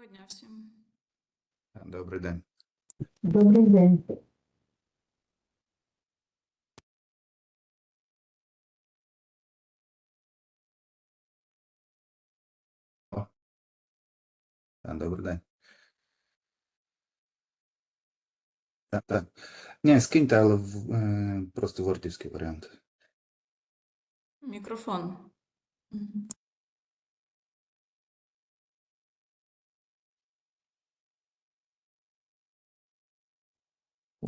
Доброго дня всім. Добрий день. Добрий день. А, Добрий день. Так, так. Ні, скиньте, але в, е, просто вордівський варіант. Мікрофон.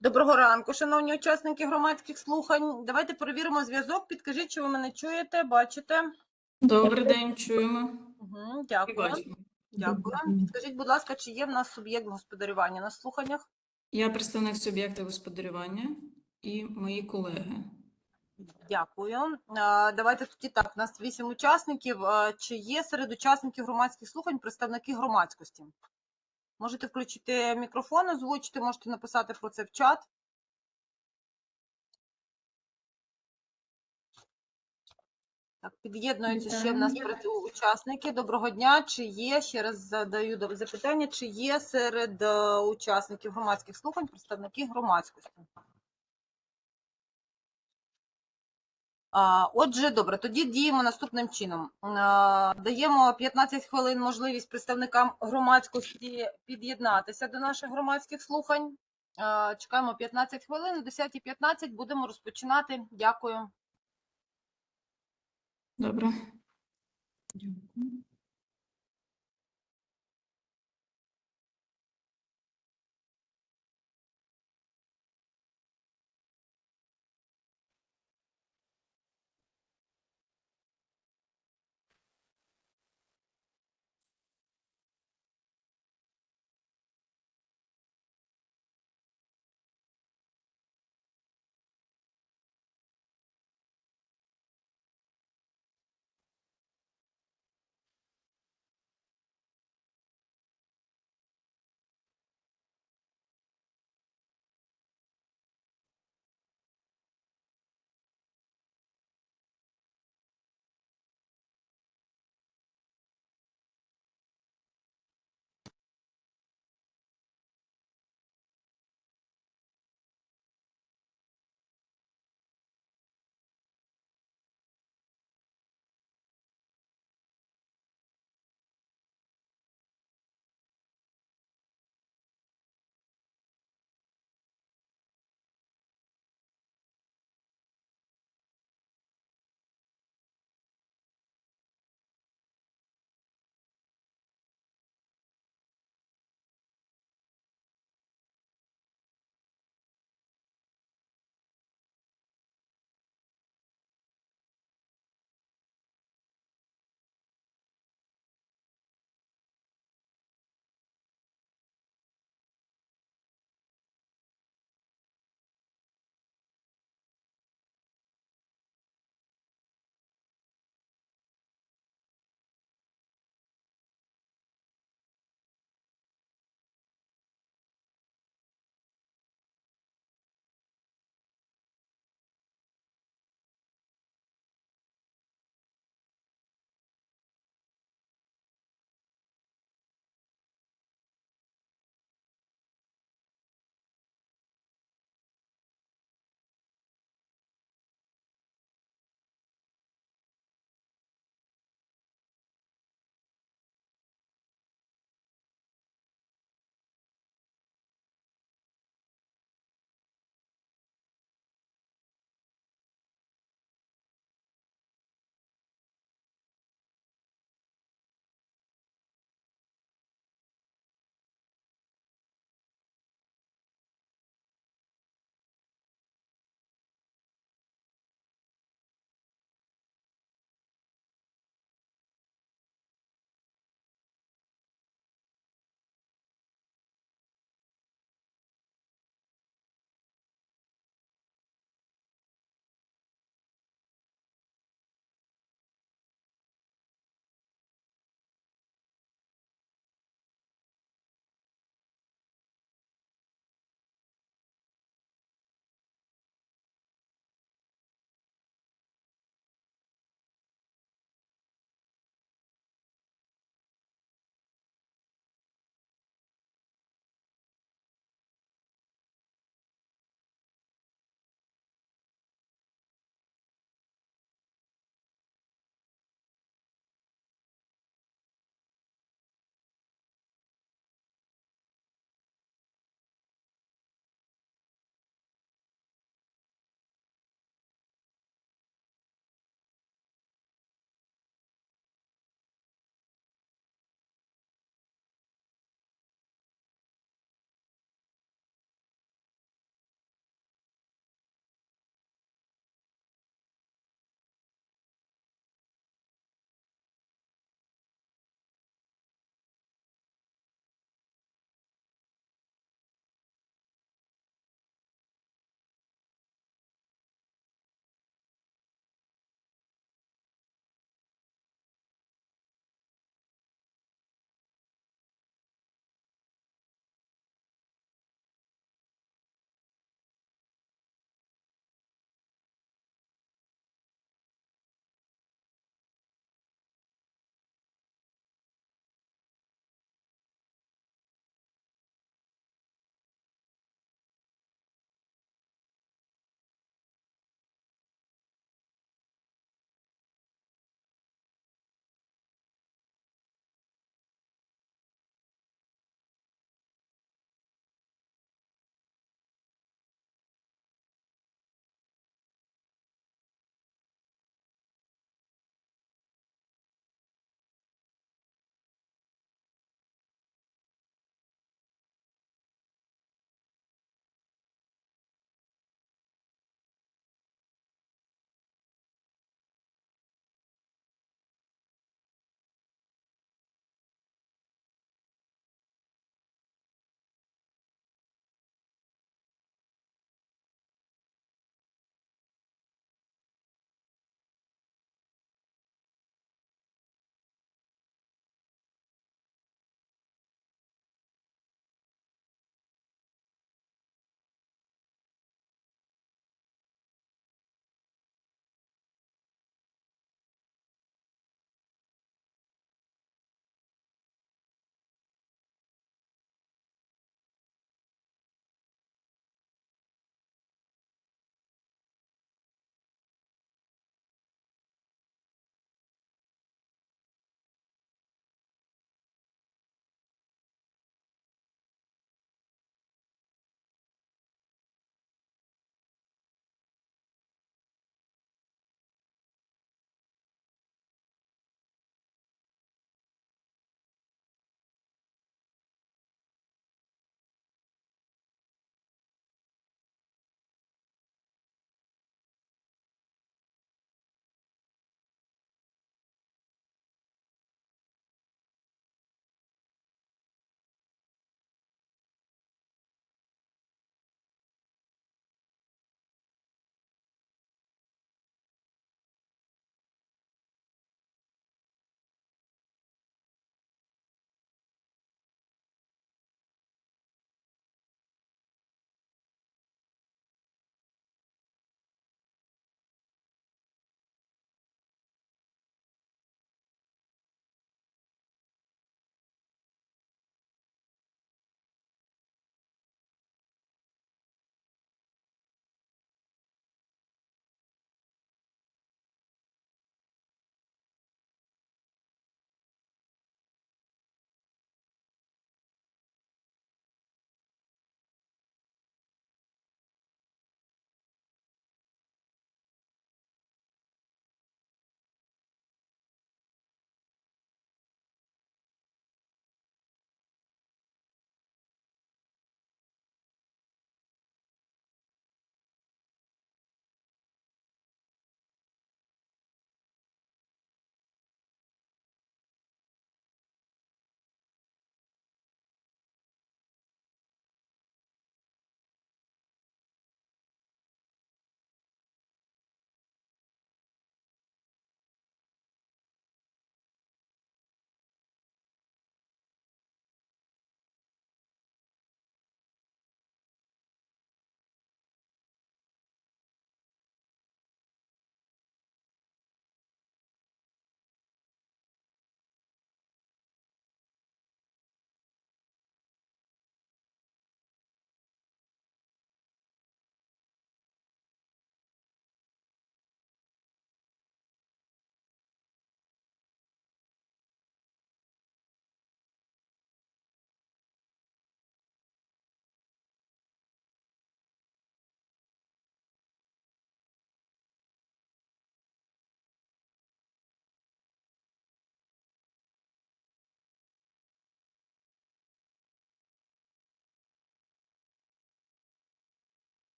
Доброго ранку, шановні учасники громадських слухань. Давайте перевіримо зв'язок. Підкажіть, чи ви мене чуєте, бачите? Добрий день, чуємо Угу, дякую. Дякую. Підкажіть, будь ласка, чи є в нас суб'єкт господарювання на слуханнях? Я представник суб'єкта господарювання і мої колеги. Дякую. Давайте тоді так. У нас вісім учасників. Чи є серед учасників громадських слухань представники громадськості? Можете включити мікрофон, озвучити, можете написати про це в чат. Так, під'єднуються ще в нас учасники. Доброго дня. Чи є, ще раз задаю запитання, чи є серед е, учасників громадських слухань представники громадськості? Отже, добре, тоді діємо наступним чином. Даємо 15 хвилин можливість представникам громадськості під'єднатися до наших громадських слухань. Чекаємо 15 хвилин. О 10.15 будемо розпочинати. Дякую. Добре. Дякую.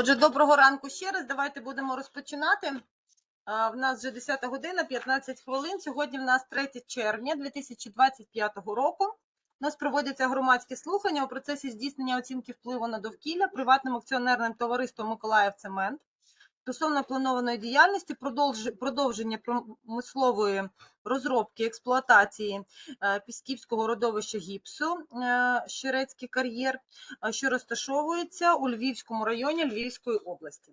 Отже, доброго ранку ще раз. Давайте будемо розпочинати. В нас вже 10 година, 15 хвилин. Сьогодні в нас 3 червня 2025 року. У нас проводяться громадські слухання у процесі здійснення оцінки впливу на довкілля приватним акціонерним товариством Миколаїв Цемент стосовно планованої діяльності, продовження промислової розробки експлуатації е, Пісківського родовища гіпсу е, Щерецький кар'єр, що розташовується у Львівському районі Львівської області.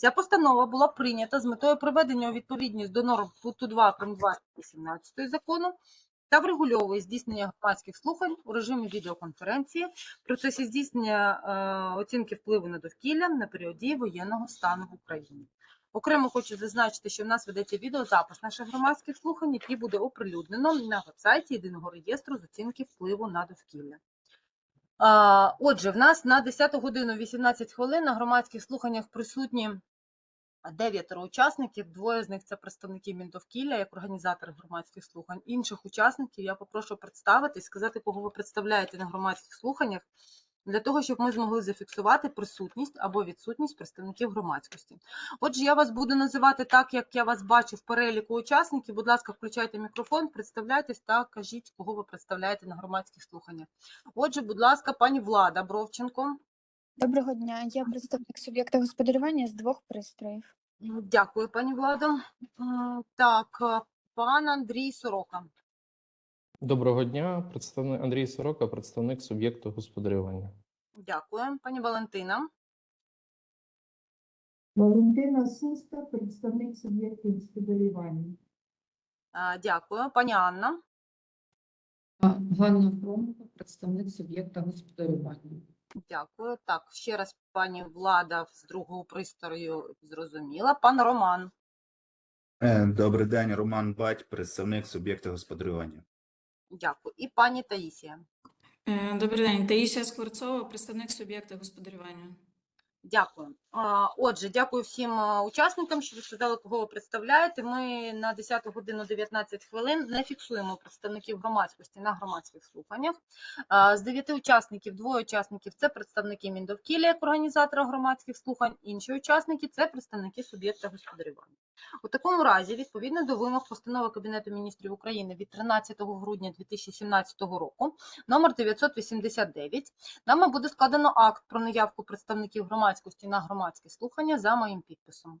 Ця постанова була прийнята з метою приведення у відповідність до норм пункту 2 прим. 2 статті 17 закону та врегульовує здійснення громадських слухань у режимі відеоконференції в процесі здійснення е, оцінки впливу на довкілля на період дії воєнного стану в Україні. Окремо хочу зазначити, що в нас ведеться відеозапис наших громадських слухань, який буде оприлюднено на веб-сайті єдиного реєстру з оцінки впливу на довкілля. Отже, в нас на 10 годину 18 хвилин на громадських слуханнях присутні дев'ятеро учасників. Двоє з них це представники Міндовкілля, як організатори громадських слухань. Інших учасників я попрошу представити і сказати, кого ви представляєте на громадських слуханнях, для того, щоб ми змогли зафіксувати присутність або відсутність представників громадськості. Отже, я вас буду називати так, як я вас бачу в переліку учасників. Будь ласка, включайте мікрофон, представляйтесь та кажіть, кого ви представляєте на громадських слуханнях. Отже, будь ласка, пані Влада Бровченко. Доброго дня. Я представник суб'єкта господарювання з двох пристроїв. Дякую, пані Владо. Так, е, пан Андрій Сорока. Доброго дня, представник Андрій Сорока, представник суб'єкту господарювання. Дякую, пані Валентина. Валентина Суста, представник суб'єктів господарювання. Е, Дякую, пані Анна. Ганна Промова, представник суб'єкта господарювання. Дякую. Так, ще раз пані Влада з другого пристрою зрозуміла. Пан Роман. Е, Добрий день, Роман Бать, представник суб'єкта господарювання. Дякую. І пані Таїсія. Е, Добрий день, Таїсія Скворцова, представник суб'єкта господарювання. Дякую. Отже, дякую всім учасникам, що ви сказали, кого ви представляєте. Ми на 10 годину 19 хвилин не фіксуємо представників громадськості на громадських слуханнях. З 9 учасників, двоє учасників це представники Міндовкілля як організатора громадських слухань, інші учасники це представники суб'єкта господарювання. У такому разі, відповідно до вимог постанови Кабінету міністрів України від 13 грудня 2017 року, номер 989, Нами буде складено акт про наявку представників громадськості на громадське слухання за моїм підписом.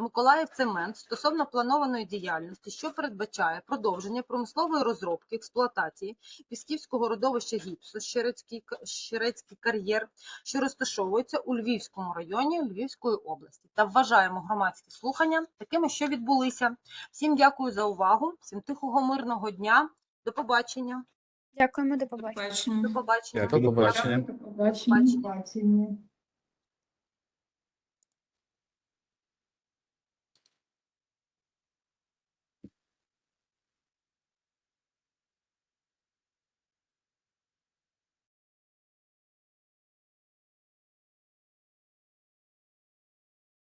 Миколаїв Цемент стосовно планованої діяльності, що передбачає продовження промислової розробки, експлуатації Пісківського родовища гіпсу Щерецький, Щерецький кар'єр, що розташовується у Львівському районі Львівської області. Та вважаємо громадські слухання такими, що відбулися. Всім дякую за увагу, всім тихого, мирного дня. До побачення. Дякуємо, до До побачення. побачення. До побачення. До побачення. До побачення. Бачення. Бачення.